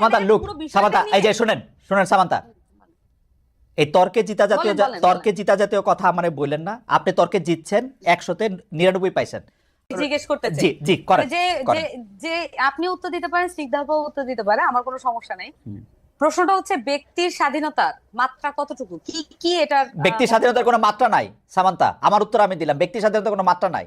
Samanta look Samanta এই যে শুনেন শুনেন সামান্তা। এই তর্কে জিতা জাতীয় তর্কে জিতা জাতীয় কথা মানে বললেন না। আপনি তর্কে জিতছেন একশোতে নিরানব্বই পাইছেন। জিজ্ঞেস করতে চাই। জি জি করেন যে যে আপনি উত্তর দিতে পারেন স্নিগ্ধাপ উত্তর দিতে পারে আমার কোনো সমস্যা নেই। প্রশ্নটা হচ্ছে ব্যক্তির স্বাধীনতার মাত্রা কতটুকু? কি কি এটার আহ, ব্যক্তি স্বাধীনতার কোনো মাত্রা নাই সামান্তা। আমার উত্তর আমি দিলাম ব্যক্তি স্বাধীনতার কোনো মাত্রা নাই।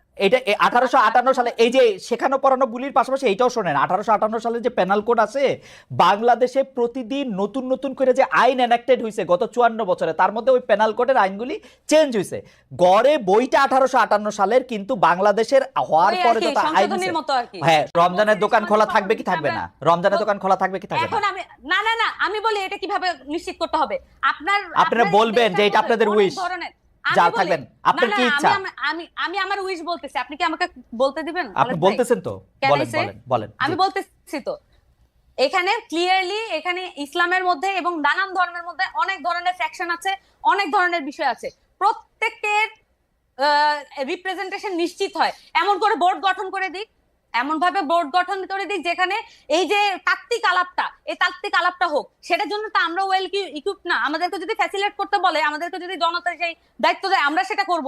এটা আঠারোশো আটান্ন সালে এই যে শেখানো পড়ানো বুলির পাশাপাশি এইটাও শোনেন আঠারোশো আটান্ন সালে যে পেনাল কোড আছে বাংলাদেশে প্রতিদিন নতুন নতুন করে যে আইন এনাক্টেড হয়েছে গত চুয়ান্ন বছরে তার মধ্যে ওই পেনাল কোডের আইনগুলি চেঞ্জ হয়েছে গড়ে বইটা আঠারোশো আটান্ন সালের কিন্তু বাংলাদেশের হওয়ার পরে হ্যাঁ রমজানের দোকান খোলা থাকবে কি থাকবে না? রমজানের দোকান খোলা থাকবে কি থাকবে না? আমি না না আমি বলি এটা কীভাবে নিশ্চিত করতে হবে। আপনার আপনারা বলবেন যে এটা আপনাদের। অনেক ধরনের বলি- থাকবেন, আপনার কি ইচ্ছা? আমি আমি আমার উইশ বলতেছি আপনি কি আমাকে বলতে দিবেন? আপনি বলতেছেন তো? বলেন বলেন বলেন আমি বলতেছি তো এখানে ক্লিয়ারলি এখানে ইসলামের মধ্যে এবং নানান ধর্মের মধ্যে অনেক ধরনের ফ্যাকশন আছে অনেক ধরনের বিষয় আছে। প্রত্যেকের রিপ্রেজেন্টেশন নিশ্চিত হয়। এমন করে বোর্ড গঠন করে দিক এমন ভাবে বোর্ড গঠন করে দিক যেখানে এই যে তাত্ত্বিক আলাপটা, এই তাত্ত্বিক আলাপটা হোক, সেটার জন্য তো আমরা ওয়েল ইকুইপ না। আমাদেরকে যদি ফ্যাসিলেট করতে বলে, আমাদেরকে যদি জনতা সেই দায়িত্ব দেয়, আমরা সেটা করব।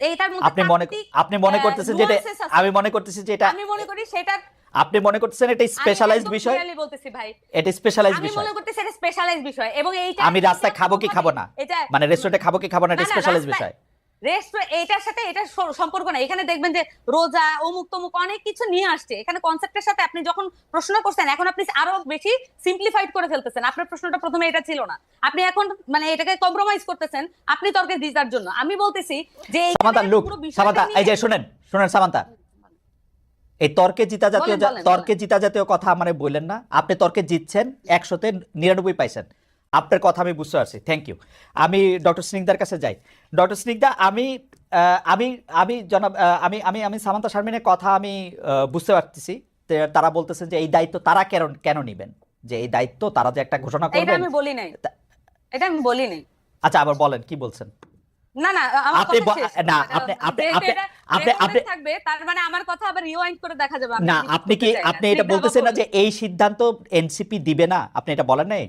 এইটার মধ্যে আপনি মনে আপনি মনে করতেছেন যে আমি মনে করতেছি যে এটা আমি মনে করি সেটা আপনি মনে করতেছেন এটা স্পেশালাইজড বিষয়? আমি বলতেছি ভাই। এটা স্পেশালাইজড বিষয় আমি মনে করতেছি এটা স্পেশালাইজড বিষয় এবং এইটা আমি রাস্তায় খাব কি খাব না? মানে রেস্টুরেন্টে খাব কি খাব না এটা স্পেশালাইজড বিষয়? রেস্টুরেন্ট এটার সাথে এটা সম্পর্ক না এখানে দেখবেন যে রোজা অমুক তমুক অনেক কিছু নিয়ে আসছে। এখানে কনসেপ্টের সাথে আপনি যখন প্রশ্ন করছেন এখন আপনি আরও বেশি সিম্পলিফাইড করে ফেলতেছেন। আপনার প্রশ্নটা প্রথমে এটা ছিল না। আপনি এখন মানে এটাকে কম্প্রোমাইজ করতেছেন আপনি তর্কে জিতার জন্য। আমি বলতেছি যে সামান্তা লুক সামান্তা এই যে শুনেন শুনেন সামান্তা। এই তর্কে জিতা জাতীয় তর্কে জিতা জাতীয় কথা মানে বললেন না। আপনি তর্কে জিতছেন একশোতে নিরানব্বই পাইছেন। আপনার কথা আমি বুঝতে পারছি। থ্যাংক ইউ আমি ডক্টর স্নিগ্ধার কাছে যাই। ডক্টর স্নিগ্ধা আমি আমি আমি জনাব আমি আমি আমি সামান্তা শারমিনের কথা আমি বুঝতে পারতেছি। তারা বলতেছেন যে এই দায়িত্ব তারা কেন কেন নিবেন? যে এই দায়িত্ব তারা যে একটা ঘোষণা এটা করবেন? আমি বলি নাই। এটা আমি বলি নাই। আচ্ছা আবার বলেন কি বলছেন? না না আমার আপনি কথা না, আপনি- আপনি- আপনি- আপনি- আপনি- থাকবে তার মানে আমার কথা আবার রিওয়াইন্ড করে দেখা যাবে না আপনি কি। আপনি এটা বলতেছেন না যে এই সিদ্ধান্ত এনসিপি দিবে না? আপনি এটা বলেন নাই?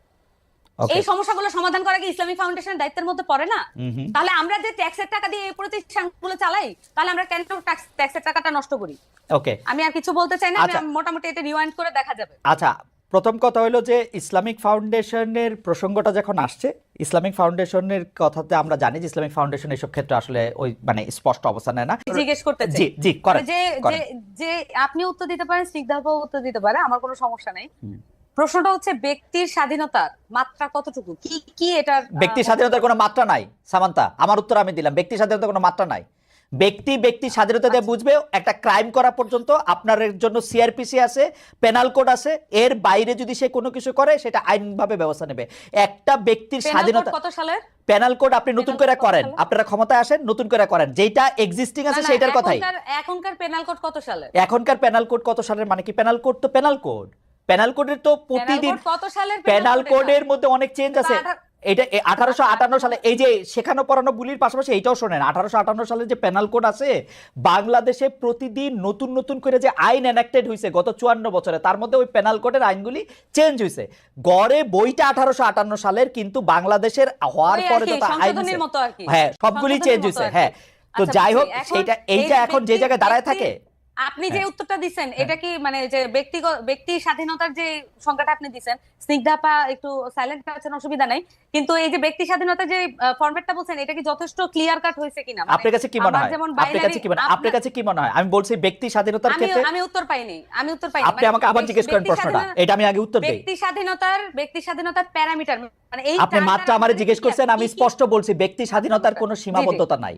এই সমস্যাগুলো সমাধান করা কি ইসলামিক ফাউন্ডেশনের দায়িত্বের মধ্যে পড়ে না। তাহলে আমরা যে ট্যাক্সের টাকা দিয়ে এই প্রতিষ্ঠানগুলো চালাই তাহলে আমরা কেন ট্যাক্সের টাকাটা নষ্ট করি? ওকে আমি আর কিছু বলতে চাই না আমি আচ্ছা। মোটামুটি এটা রিওয়াইন্ড করে দেখা যাবে। আচ্ছা প্রথম কথা হলো যে ইসলামিক ফাউন্ডেশনের প্রসঙ্গটা যখন আসছে ইসলামিক ফাউন্ডেশনের কথাতে আমরা জানি যে ইসলামিক ফাউন্ডেশন এসব ক্ষেত্রে আসলে ওই মানে স্পষ্ট অবস্থান নেয় না। জিজ্ঞেস করতে চাই। জি জি করেন যে যে আপনি উত্তর দিতে পারেন স্নিগ্ধাপ উত্তর দিতে পারে আমার কোনো সমস্যা নেই। প্রশ্নটা হচ্ছে ব্যক্তির স্বাধীনতার মাত্রা কতটুকু? কি কি এটার ব্যক্তি স্বাধীনতার কোনো মাত্রা নাই সামান্তা। আমার উত্তর আমি দিলাম। ব্যক্তি স্বাধীনতার কোনো মাত্রা নাই। ব্যক্তি ব্যক্তি স্বাধীনতা দিয়ে বুঝবে একটা ক্রাইম করা পর্যন্ত আপনার জন্য সিআরপিসি আছে পেনাল কোড আছে এর বাইরে যদি সে কোনো কিছু করে সেটা আইনভাবে ব্যবস্থা নেবে। একটা ব্যক্তির স্বাধীনতা কত সালে পেনাল কোড আপনি নতুন করে করেন। আপনারা ক্ষমতায় আসেন নতুন করে করেন। যেটা এক্সিস্টিং আছে সেটার কথাই। এখনকার- এখনকার পেনাল কোড কত সালে এখনকার পেনাল কোড কত সালের? মানে কি পেনাল কোড তো পেনাল কোড। পেনাল কোডের তো প্রতিদিন পেনাল কোডের মধ্যে অনেক চেঞ্জ আছে। এটা আঠারোশো আটান্ন সালে এই যে শেখানো পড়ানো বুলির পাশাপাশি এইটাও শোনেন আঠারোশো আটান্ন সালে যে পেনাল কোড আছে বাংলাদেশে প্রতিদিন নতুন নতুন করে যে আইন এনাক্টেড হয়েছে গত চুয়ান্ন বছরে তার মধ্যে ওই পেনাল কোডের আইনগুলি চেঞ্জ হয়েছে গড়ে বইটা আঠারোশো আটান্ন সালের কিন্তু বাংলাদেশের হওয়ার পরে যত আইন। হ্যাঁ সবগুলি চেঞ্জ হয়েছে হ্যাঁ। তো আচ্ছা, যাই হোক সেইটা এইটা এখন যে জায়গায় দাঁড়ায় থাকে আপনি যে হ্যাঁ। উত্তরটা দিচ্ছেন এটা কি মানে যে ব্যক্তিগত ব্যক্তি স্বাধীনতার যে সংখ্যাটা আপনি দিচ্ছেন স্নিগ্ধাপা একটু সাইলেন্ট আছেন অসুবিধা নাই কিন্তু এই যে ব্যক্তি স্বাধীনতার যে ফরম্যাটটা বলছেন এটা কি যথেষ্ট ক্লিয়ার কাট হয়েছে কিনা? মানে আপনার কাছে কি মনে হয়? আপনার কাছে কি মনে হয় আপনার কাছে কি মনে হয়? আমি বলছি ব্যক্তি স্বাধীনতার ক্ষেত্রে আমি উত্তর পাইনি আমি উত্তর পাইনি। আপনি মানে আমাকে আবার জিজ্ঞেস করেন প্রশ্নটা। এটা আমি আগে উত্তর দেই। ব্যক্তি স্বাধীনতার ব্যক্তি স্বাধীনতার প্যারামিটার মানে এই আপনি মাত্র আমারে জিজ্ঞেস করছেন আমি স্পষ্ট বলছি ব্যক্তি স্বাধীনতার কোনো। সীমাবদ্ধতা নাই।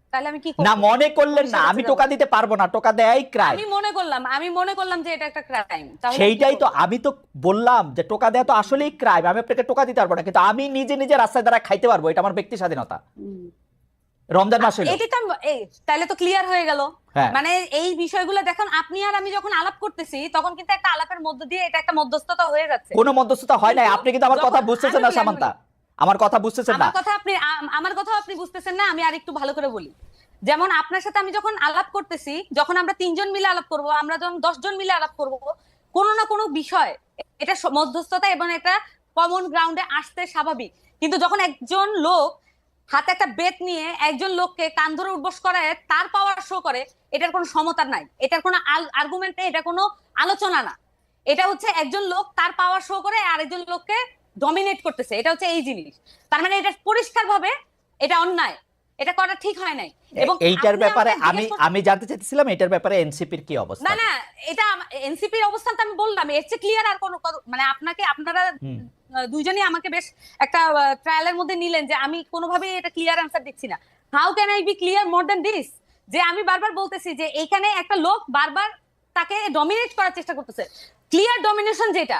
তাহলে আমি কি না মনে করলেন না আমি টোকা দিতে পারব না টোকা ক্রাইম আমি মনে করলাম আমি মনে করলাম যে এটা একটা ক্রাইম সেইটাই তো আমি তো বললাম যে টোকা দেওয়া তো আসলেই ক্রাইম আমি আপনাকে টোকা দিতে পারব না কিন্তু আমি নিজে নিজে রাস্তায় দ্বারা খাইতে পারব এটা আমার ব্যক্তি স্বাধীনতা। রমজান মাস হলো তো এই তাহলে তো ক্লিয়ার হয়ে গেল। হ্যাঁ। মানে এই বিষয়গুলো দেখুন আপনি আর আমি যখন আলাপ করতেছি তখন কিন্তু একটা আলাপের মধ্য দিয়ে এটা একটা মধ্যস্থতা হয়ে যাচ্ছে। কোনো মধ্যস্থতা হয় নাই আপনি কিন্তু আমার কথা বুঝতেছেন না সামান্তা। আমার কথা বুঝতেছেন না? আমার কথা আপনি আমার কথা আপনি বুঝতেছেন না আমি আর একটু ভালো করে বলি। যেমন আপনার সাথে আমি যখন আলাপ করতেছি যখন আমরা তিনজন মিলে আলাপ করব আমরা যখন দশজন মিলে আলাপ করব কোনো না কোনো বিষয় এটা মধ্যস্থতা এবং এটা কমন গ্রাউন্ডে আসতে স্বাভাবিক। কিন্তু যখন একজন লোক হাতে একটা বেত নিয়ে একজন লোককে কান ধরে উঠবস করায় তার পাওয়ার শো করে এটার কোনো সমতার নাই। এটার কোনো আর্গুমেন্ট নেই এটা কোনো আলোচনা না। এটা হচ্ছে একজন লোক তার পাওয়ার শো করে আরেকজন লোককে ডমিনেট করতেছে এটা হচ্ছে এই জিনিস। তার মানে এটা পরিষ্কার ভাবে এটা অন্যায় এটা করা ঠিক হয় নাই। এবং এইটার ব্যাপারে আমি আমি জানতে চাইছিলাম এটার ব্যাপারে এনসিপির কি অবস্থা? না না এটা এনসিপির অবস্থান তো আমি বললাম এর চেয়ে ক্লিয়ার আর কোনো মানে আপনাকে আপনারা দুইজনই আমাকে বেশ একটা ট্রায়ালের মধ্যে নিলেন যে আমি কোনোভাবেই এটা ক্লিয়ার অ্যান্সার দিচ্ছি না। How can I be clear more than this যে আমি বারবার বলতেছি যে এখানে একটা লোক বারবার তাকে ডমিনেট করার চেষ্টা করতেছে। ক্লিয়ার ডমিনেশন যেটা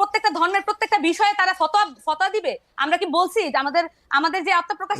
প্রত্যেকটা ধর্মের প্রত্যেকটা বিষয়ে তারা ফতোয়া ফতোয়া দিবে? আমরা কি বলছি যে আমাদের আমাদের যে আত্মপ্রকাশ